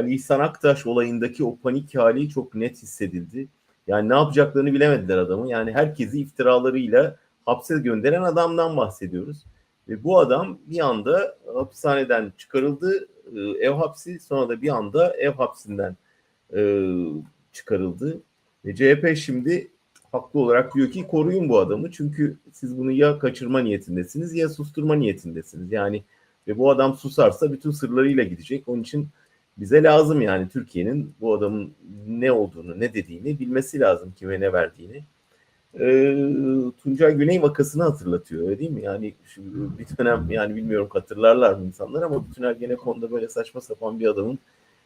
Ali İhsan Aktaş olayındaki o panik hali çok net hissedildi. Yani ne yapacaklarını bilemediler adamı. Yani herkesi iftiralarıyla hapse gönderen adamdan bahsediyoruz. Ve bu adam bir anda hapishaneden çıkarıldı, e, ev hapsi, sonra da bir anda ev hapsinden e, çıkarıldı. Ve CHP şimdi haklı olarak diyor ki koruyun bu adamı. Çünkü siz bunu ya kaçırma niyetindesiniz ya susturma niyetindesiniz. Yani ve bu adam susarsa bütün sırlarıyla gidecek. Onun için bize lazım yani Türkiye'nin bu adamın ne olduğunu, ne dediğini bilmesi lazım, kime ne verdiğini. Ee, Tuncay Güney vakasını hatırlatıyor öyle değil mi? Yani şu bir dönem yani bilmiyorum hatırlarlar mı insanlar ama bütün Ergenekon'da böyle saçma sapan bir adamın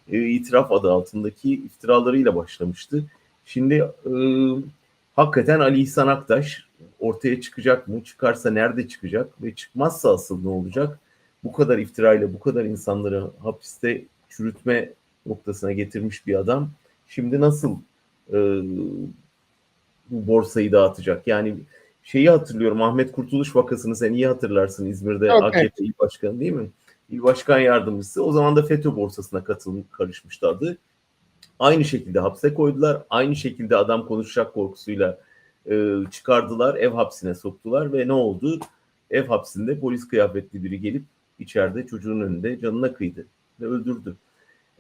e, itiraf adı altındaki iftiralarıyla başlamıştı. Şimdi e, hakikaten Ali İhsan Aktaş ortaya çıkacak mı? Çıkarsa nerede çıkacak? Ve çıkmazsa asıl ne olacak? Bu kadar iftirayla bu kadar insanları hapiste çürütme noktasına getirmiş bir adam şimdi nasıl e, bu borsayı dağıtacak? Yani şeyi hatırlıyorum Ahmet Kurtuluş vakasını sen iyi hatırlarsın İzmir'de Okay. AKP il başkanı değil mi? İl başkan yardımcısı. O zaman da FETÖ borsasına katılım karışmıştı adı. Aynı şekilde hapse koydular. Aynı şekilde adam konuşacak korkusuyla e, çıkardılar. Ev hapsine soktular ve ne oldu? Ev hapsinde polis kıyafetli biri gelip içeride çocuğun önünde canına kıydı ve öldürdü.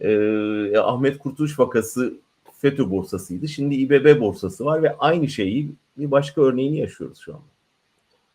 E, Ahmet Kurtuluş vakası FETÖ borsasıydı. Şimdi İBB borsası var ve aynı şeyi bir başka örneğini yaşıyoruz şu anda.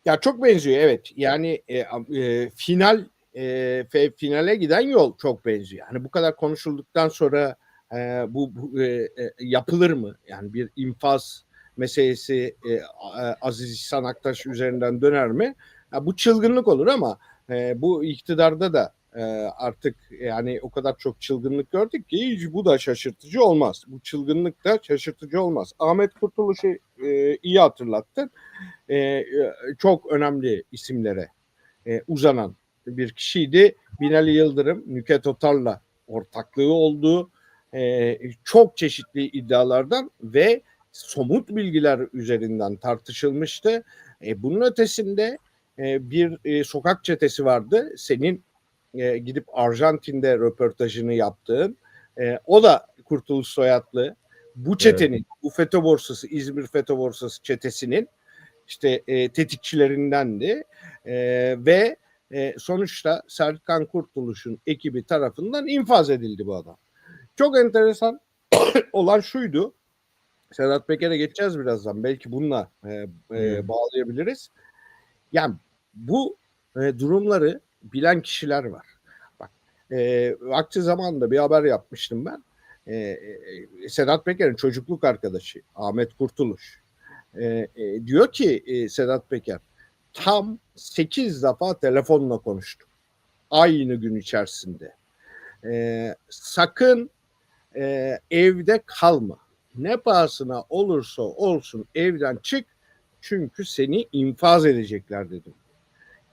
Ya çok benziyor evet. Yani e, e, final e, finale giden yol çok benziyor. Yani bu kadar konuşulduktan sonra e, bu, bu, e, e, yapılır mı? Yani bir infaz meselesi e, A- Aziz İhsan Aktaş üzerinden döner mi? Ya bu çılgınlık olur ama e, bu iktidarda da e, artık yani o kadar çok çılgınlık gördük ki hiç bu da şaşırtıcı olmaz. Bu çılgınlık da şaşırtıcı olmaz. Ahmet Kurtuluş'u e, iyi hatırlattın. E, e, çok önemli isimlere e, uzanan bir kişiydi. Binali Yıldırım, Nüket Otar'la ortaklığı olduğu e, çok çeşitli iddialardan ve somut bilgiler üzerinden tartışılmıştı. E, bunun ötesinde e, bir e, sokak çetesi vardı. Senin e, gidip Arjantin'de röportajını yaptığın. E, o da Kurtuluş Soyatlı. Bu çetenin, bu FETÖ borsası, İzmir FETÖ borsası çetesinin işte e, tetikçilerindendi E, ve e, sonuçta Serkan Kurtuluş'un ekibi tarafından infaz edildi bu adam. Çok enteresan olan şuydu. Sedat Peker'e geçeceğiz birazdan. Belki bununla e, e, Hmm. bağlayabiliriz. Yani bu e, durumları bilen kişiler var. Bak, e, vakti zamanında bir haber yapmıştım ben. E, Sedat Peker'in çocukluk arkadaşı Ahmet Kurtuluş e, e, diyor ki e, Sedat Peker tam 8 defa telefonla konuştum. Aynı gün içerisinde. E, sakın e, evde kalma. Ne pahasına olursa olsun evden çık çünkü seni infaz edecekler dedim.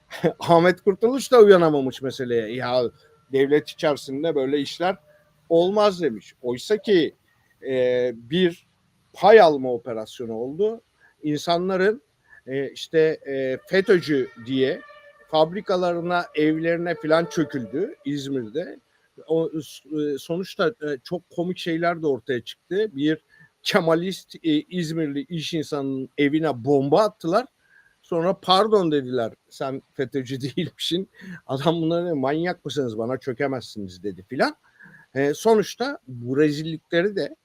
Ahmet Kurtuluş da uyanamamış meseleye. Ya devlet içerisinde böyle işler olmaz demiş. Oysa ki e, bir pay alma operasyonu oldu. İnsanların e, işte e, FETÖ'cü diye fabrikalarına, evlerine falan çöküldü İzmir'de. O e, sonuçta e, çok komik şeyler de ortaya çıktı. Bir Kemalist e, İzmirli iş insanının evine bomba attılar. Sonra pardon dediler sen FETÖ'cü değilmişsin. Adam bunlara manyak mısınız bana çökemezsiniz dedi filan. E, sonuçta bu rezillikleri de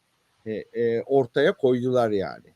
e, e, ortaya koydular yani.